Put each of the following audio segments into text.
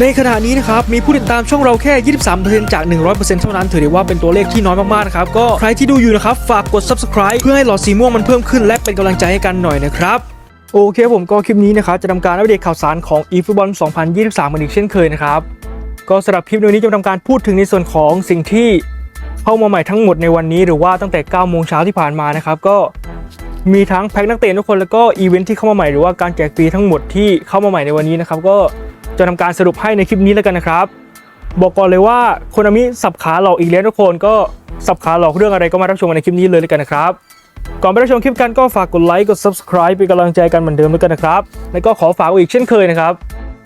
ในขณะนี้นะครับมีผู้ติดตามช่องเราแค่ 23%จาก 100%เท่านั้นถือได้ว่าเป็นตัวเลขที่น้อยมากๆนะครับก็ใครที่ดูอยู่นะครับฝากกด subscribe เพื่อให้หลอดสีม่วงมันเพิ่มขึ้นและเป็นกำลังใจให้กันหน่อยนะครับโอเคผมก็คลิปนี้นะครับจะทำการอัปเดตข่าวสารของ eFootball 2023กันอีกเช่นเคยนะครับก็สำหรับคลิปนี้จะทำการพูดถึงในส่วนของสิ่งที่เข้ามาใหม่ทั้งหมดในวันนี้หรือว่าตั้งแต่9โมงเช้าที่ผ่านมานะครับก็มีทั้งแพ็คนักเตะทุกคนแล้วก็อีเวนท์ที่เข้ามาใหม่หรือว่าการแจกฟรีทั้งหมดที่เข้ามาใหม่ในวันนี้นะครับก็ จะทำการสรุปให้ในคลิปนี้แล้วกันนะครับ บอกก่อนเลยว่าโคนามิสับขาหลอกอีกแล้วทุกคนก็สับขาหลอกเรื่องอะไรก็มารับชมกันในคลิปนี้เลยแล้วกันนะครับก่อนไปรับชมคลิปกันก็ฝากกดไลค์กด subscribe เป็นกำลังใจกันเหมือนเดิมแล้วกันนะครับ แล้วก็ขอฝากอีกเช่นเคยนะครับ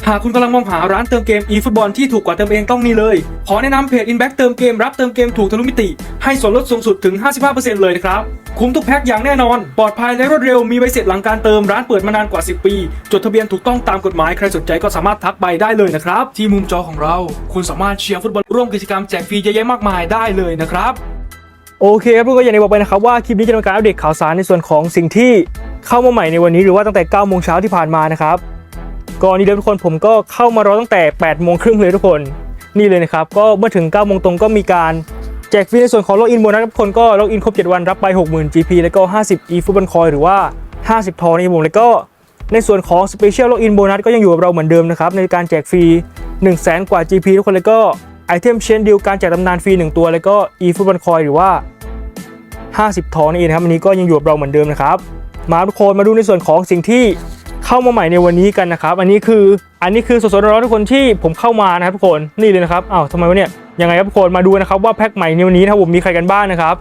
หากคุณกำลังมองหาร้านเติมเกม eFootball ที่ถูกกว่าเติมเองต้องนี่เลย ขอแนะนำเพจ Inback เติมเกมรับเติมเกมถูกทะลุมิติ ให้ส่วนลดสูงสุดถึง 55%เลยนะครับ คุ้มทุกแพ็คอย่างแน่นอน ปลอดภัยและรวดเร็วมีใบเสร็จหลังการเติมร้านเปิดมานานกว่า 10 ปี จดทะเบียนถูกต้องตามกฎหมายใครสนใจก็สามารถทักไปได้เลยนะครับ ที่มุมจอของเรา คุณสามารถเชียร์ฟุตบอลร่วมกิจกรรมแจกฟรีเยอะแยะมากมายได้เลยนะครับโอเคครับทุกคนอย่างที่บอกไปนะครับว่าคลิปนี้จะเป็นการอัปเดตข่าวสารในส่วนของสิ่งที่เข้ามาใหม่ในวันนี้หรือว่าตั้งแต่9โมงเช้าที่ผ่านมานะครับ ก่อนนี้เดิมทุกคนผมก็เข้ามารอตั้งแต่8โมงครึ่งเลยทุกคนนี่เลยนะครับก็เมื่อถึง9โมงตรงก็มีการแจกฟรีในส่วนของล็อกอินโบนัสทุกคนก็ล็อกอินครบ 7 วันรับไป 60,000 GP แล้วก็ 50 e f o o t b a l l coin หรือว่า 50 ทองในวงแล้วก็ในส่วนของ Special Login Bonus ก็ยังอยู่กับเราเหมือนเดิมนะครับในการแจกฟรี 1 0 0 0 0แกว่า GP ทุกคนแล้วก็ไอเทมเชนดิวการแจกตำนานฟรี 1 ตัว แล้วก็ e f o o t b a l l coin หรือว่า 50 ทองนั่นเองครับอันนี้ก็ยังอยู่กับเราเหมือนเดิมนะครับมาทุกคนมาดูในส่วนของสิ่งที่ เข้ามาใหม่ในวันนี้กันนะครับ อันนี้คืออันนี้คือสดๆร้อนๆทุกคนที่ผมเข้ามานะครับทุกคนนี่เลยนะครับอ้าวทำไมวะเนี่ยยังไงครับทุกคนมาดูนะครับว่าแพ็คใหม่ในวันนี้นะครับผมมีใครกันบ้างนะครับ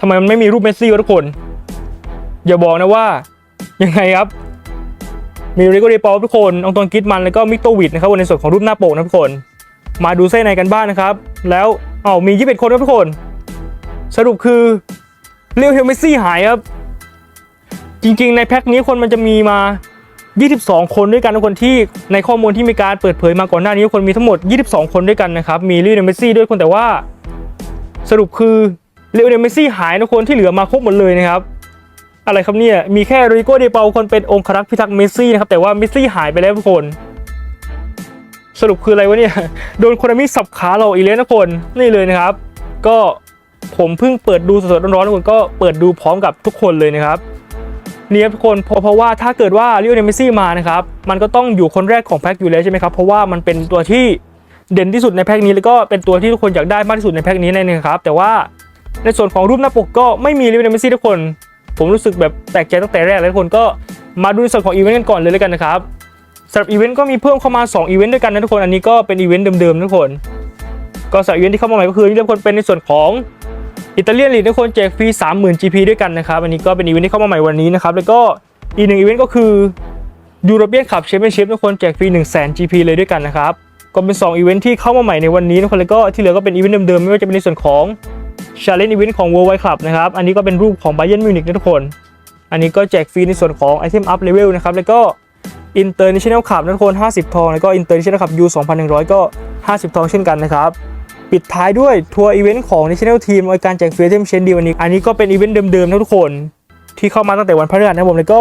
ทำไมมันไม่มีรูปเมสซี่วะทุกคน อย่าบอกนะว่ายังไงครับ มีริโกเดปอลทุกคนองตวนกิดมันแล้วก็มิกโตวิดนะครับในส่วนของรูปหน้าโปกนะทุกคน มาดูเส้นในกันบ้างนะครับ แล้วอ้าวมี21คนครับทุกคน สรุปคือเรียวเฮลเมสซี่หายครับจริงๆ ในแพ็คนี้คนมันจะมีมา 22 คนด้วยกันทุกคนที่ในข้อมูลที่มีการเปิดเผยมาก่อนหน้านี้ทุกคนมีทั้งหมด 22 คนด้วยกันนะครับมีลิโอเนลเมสซี่ด้วยคนแต่ว่า สรุปคือลิโอเนลเมสซี่หายทุกคนที่เหลือมาครบหมดเลยนะครับอะไรครับเนี่ยมีแค่ริโก้เดเปาคนเป็นองครักษ์พิทักษ์เมสซี่นะครับแต่ว่าเมสซี่หายไปแล้วทุกคน สรุปคืออะไรวะเนี่ยโดนโคนามิสับขาเราอีกแล้วทุกคนนี่เลยนะครับ ก็ผมเพิ่งเปิดดูสดๆร้อนๆทุกคนก็เปิดดูพร้อมกับทุกคนเลยนะครับ นี่ยทุกคนเพราะเพราะว่าถ้าเกิดว่าลิโอเนลเมสซี่มานะครับมันก็ต้องอยู่คนแรกของแพ็คอยู่แล้วใช่ไหมครับเพราะว่ามันเป็นตัวที่เด่นที่สุดในแพ็คนี้แล้วก็เป็นตัวที่ทุกคนอยากได้มากที่สุดในแพ็คนี้นั่นเองครับแต่ว่าในส่วนของรูปหน้าปกก็ไม่มีลิโอเนลเมสซี่ทุกคน ผมรู้สึกแบบแปลกใจตั้งแต่แรกเลยทุกคนก็มาดูในส่วนของอีเวนต์กันก่อนเลยแล้วกันนะครับสำหรับอีเวนต์ก็มีเพิ่มเข้ามา2อีเวนต์ด้วยกันนะทุกคนอันนี้ก็เป็นอีเวนต์เดิมๆทุกคนก็สำหรับอีเวนต์ที่เข้ามาใหม่ก็คือนี่ทุกคนเป็นในส่วนของ อิตาเลียนลีกทุกคนแจกฟรี30,000 GP ด้วยกันนะครับ อันนี้ก็เป็นอีเวนท์ที่เข้ามาใหม่วันนี้นะครับ แล้วก็อีกหนึ่งอีเวนต์ก็คือยูโรเปียนขับแชมเปี้ยนชิพทุกคนแจกฟรี1 0 0 0 0 GP เลยด้วยกันนะครับ ก็เป็น 2 อีเวนท์ที่เข้ามาใหม่ในวันนี้ทุกคนแล้วก็ที่เหลือก็เป็นอีเวนต์เดิมๆไม่ว่าจะเป็นในส่วนของชาเลนจ์อีเวนต์ของ World Wide Club นะครับ อันนี้ก็เป็นรูปของ Bayern Munich นะทุกคน อันนี้ก็แจกฟรีในส่วนของ Item Up Level นะครับ แล้วก็ International Cup นะทุกคน 50 ทอง แล้วก็ International Cup U 2,100 ก็ 50 ทองเช่นกันนะครับ ปิดท้ายด้วยทัวร์อีเวนต์ของ National Team โดยการแจกฟรีเทมเชนดีวันนี้ อันนี้ก็เป็นอีเวนต์เดิมๆนะทุกคนที่เข้ามาตั้งแต่วันพฤหัสนะผมแล้วก็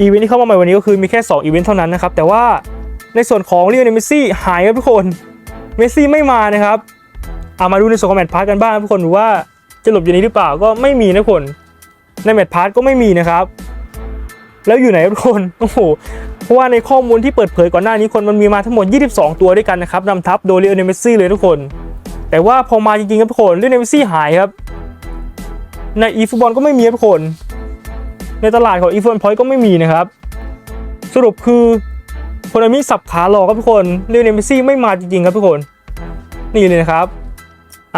อีเวนต์ที่เข้ามาใหม่วันนี้ก็คือมีแค่ 2 อีเวนต์เท่านั้นนะครับแต่ว่าในส่วนของเรียนเมสซี่หายครับทุกคนเมสซี่ไม่มานะครับเอามาดูในส่วนของแมตช์พาร์ทกันบ้างทุกคนว่าจะหลบอยู่นี้หรือเปล่าก็ไม่มีนะคนในแมตช์พาร์ทก็ไม่มีนะครับ แล้วอยู่ไหนทุกคนโอ้โหเพราะว่าในข้อมูลที่เปิดเผยก่อนหน้านี้คนมันมีมาทั้งหมด 22 ตัวด้วยกันนะครับนำทัพโดยเรียนเมสซี่เลยทุกคน แต่ว่าพอมาจริงๆครับทุกคนเรื่องเนวิซี่หายครับ ในอีฟุตบอลก็ไม่มีครับทุกคน ในตลาดของอีฟุตบอลพอยต์ก็ไม่มีนะครับ สรุปคือโคนามิสับขาหลอกครับทุกคนเรื่องเนวิซี่ไม่มาจริงๆครับทุกคน นี่เลยนะครับ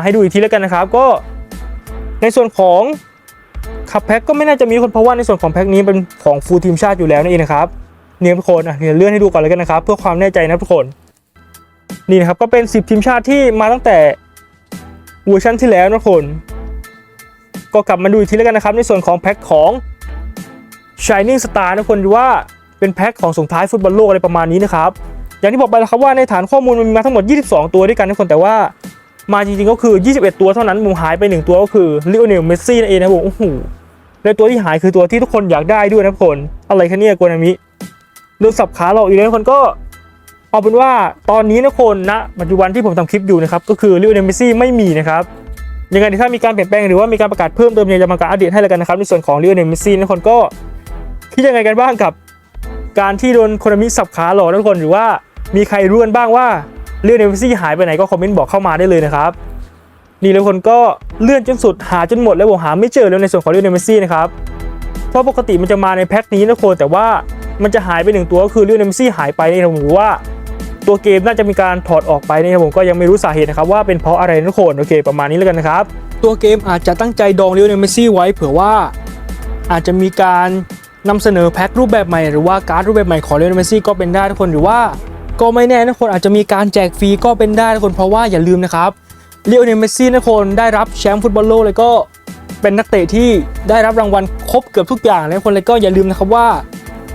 ให้ดูอีกทีแล้วกันนะครับ ก็ในส่วนของขับแพ็กก็ไม่น่าจะมีคนเพราะว่าในส่วนของแพ็กนี้เป็นของฟูลทีมชาติอยู่แล้วนั่นเองนะครับเนี่ยทุกคนอะเดี๋ยวเลื่อนให้ดูก่อนเลยกันนะครับ เพื่อความแน่ใจนะทุกคน นี่นะครับก็เป็น 10 ทีมชาติที่มาตั้งแต่ เวอร์ชันที่แล้วนะคนก็กลับมาดูอีกทีแล้วกันนะครับ ในส่วนของแพ็คของ Shining Star นะคนดูว่าเป็นแพ็คของส่งท้ายฟุตบอลโลกอะไรประมาณนี้นะครับ อย่างที่บอกไปแล้วครับว่าในฐานข้อมูลมันมีมาทั้งหมด 22 ตัวด้วยกันทุกคนแต่ว่ามาจริงๆก็คือ 21 ตัวเท่านั้นมุมหายไป 1 ตัวก็คือลิโอเนลเมสซี่นั่นเองนะผมโอ้โหและตัวที่หายคือตัวที่ทุกคนอยากได้ด้วยนะคนอะไรคะเนี่ยโกนามิโดนสับขาหลอกอีกแล้วทุกคนก็ เอาเป็นว่าตอนนี้นะคนนะปัจจุบันที่ผมทำคลิปอยู่นะครับก็คือลิโอเนมสซี่ไม่มีนะครับยังไงถ้ามีการเปลี่ยนแปลงหรือว่ามีการประกาศเพิ่มเติมเนี่ยจะมาการอัปเดตให้แล้วกันนะครับในส่วนของลิโอเนมสซี่นะคนก็คิดยังไงกันบ้างกับ การที่โดนโคนามิสับขาหลอกนะทุกคนหรือว่ามีใครรู้กันบ้างว่าลิโอเนมสซี่หายไปไหนก็คอมเมนต์บอกเข้ามาได้เลยนะครับนี่เลยทุกคนก็เลื่อนจนสุดหาจนหมดแล้วผมหาไม่เจอแล้วในส่วนของลิโอเนมสซี่นะครับเพราะปกติมันจะมาในแพ็คนี้นะคนแต่ว่ามันจะหายไปหนึ่งตัวก็คือลิโอเนลเมสซี่หายไปนี่ผมรู้ว่า ตัวเกมน่าจะมีการถอดออกไปนะครับผมก็ยังไม่รู้สาเหตุนะครับว่าเป็นเพราะอะไรทุกคนโอเคประมาณนี้แล้วกันนะครับตัวเกมอาจจะตั้งใจดองเลิโอเนเมซี่ไว้เผื่อว่าอาจจะมีการนำเสนอแพ็ครูปแบบใหม่หรือว่าการ์ดรูปแบบใหม่ของเลิโอเนเมซี่ก็เป็นได้ทุกคนหรือว่าก็ไม่แน่นะทุกคนอาจจะมีการแจกฟรีก็เป็นได้ทุกคนเพราะว่าอย่าลืมนะครับเลิโอเนเมซี่นะทุกคนได้รับแชมป์ฟุตบอลโลกเลยก็เป็นนักเตะที่ได้รับรางวัลครบเกือบทุกอย่างเลยทุกคนเลยก็อย่าลืมนะครับว่า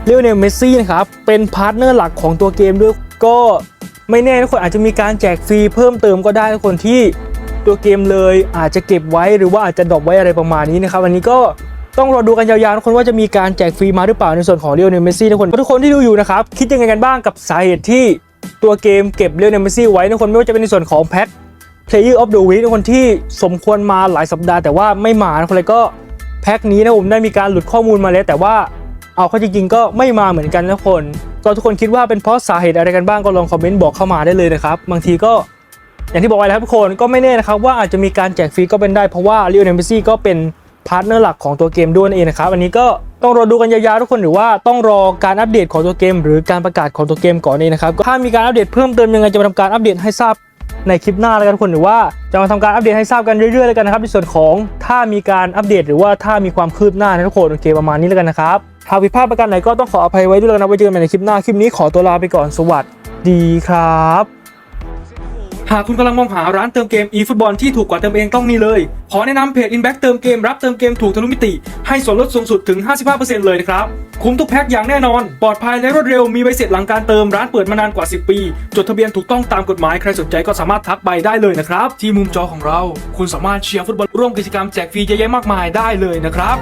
เลโอเนเมซี่นะครับเป็นพาร์ทเนอร์หลักของตัวเกมด้วย ก็ไม่แน่ทุกคนอาจจะมีการแจกฟรีเพิ่มเติมก็ได้ทุกคนที่ตัวเกมเลยอาจจะเก็บไว้หรือว่าอาจจะดรอปไว้อะไรประมาณนี้นะครับวันนี้ก็ต้องรอดูกันยาวๆทุกคนว่าจะมีการแจกฟรีมาหรือเปล่าในส่วนของเลโอเนลเมซี่ทุกคนทุกคนที่ดูอยู่นะครับคิดยังไงกันบ้างกับสาเหตุที่ตัวเกมเก็บเลโอเนลเมซี่ไว้ทุกคนไม่ว่าจะเป็นในส่วนของแพ็ค Player of the Week ทุกคนที่สมควรมาหลายสัปดาห์แต่ว่าไม่มาทุกคนเลยก็แพ็คนี้นะผมได้มีการหลุดข้อมูลมาแล้วแต่ว่า เอาเข้าจริงๆก็ไม่มาเหมือนกันนะทุกคนก็ทุกคนคิดว่าเป็นเพราะสาเหตุอะไรกันบ้างก็ลองคอมเมนต์บอกเข้ามาได้เลยนะครับบางทีก็อย่างที่บอกไว้แล้วครับทุกคนก็ไม่แน่นะครับว่าอาจจะมีการแจกฟรีก็เป็นได้เพราะว่า l ี o อ e l Messi ก็เป็นพาร์ทเนอร์หลักของตัวเกมด้วยนั่นเองนะครับอันนี้ก็ต้องรอดูกันยาวๆทุกคนหรือว่าต้องรอการอัปเดตของตัวเกม หรือการประกาศของตัวเกมก่อนเองนะครับถ้ามีการอัปเดตเพิ่มเติมยังไงจะมาทำการอัปเดตให้ทราบในคลิปหน้าแล้วกันทุกคนหรือว่าจะมาทำการอัปเดตให้ทราบกันเรื่อยๆแล้วกันนะครับในส่วนของถ้ามีการอัปเดตหรือว่าถ้ามีความคืบหน้านะทุกคนโอเคประมาณนี้แล้วกันนะครับ หากผิดพลาดประการไหนก็ต้องขออภัยไว้ด้วยแล้วกันะไว้เจอกันใหม่ในคลิปหน้า คลิปนี้ขอตัวลาไปก่อนสวัสดีครับ หากคุณกำลังมองหาร้านเติมเกม eFootball ที่ถูกกว่าเติมเองต้องนี่เลย ขอแนะนำเพจ Inback เติมเกมรับเติมเกมถูกทะลุมิติ ให้ส่วนลดสูงสุดถึง 55%เลยนะครับ คุ้มทุกแพ็คอย่างแน่นอน ปลอดภัยและรวดเร็วมีใบเสร็จหลังการเติมร้านเปิดมานานกว่า 10 ปี จดทะเบียนถูกต้องตามกฎหมายใครสนใจก็สามารถทักไปได้เลยนะครับที่มุมจอของเรา คุณสามารถเชียร์ฟุตบอลร่วมกิจกรรมแจกฟรีเยอะแยะมากมายได้เลยนะครับ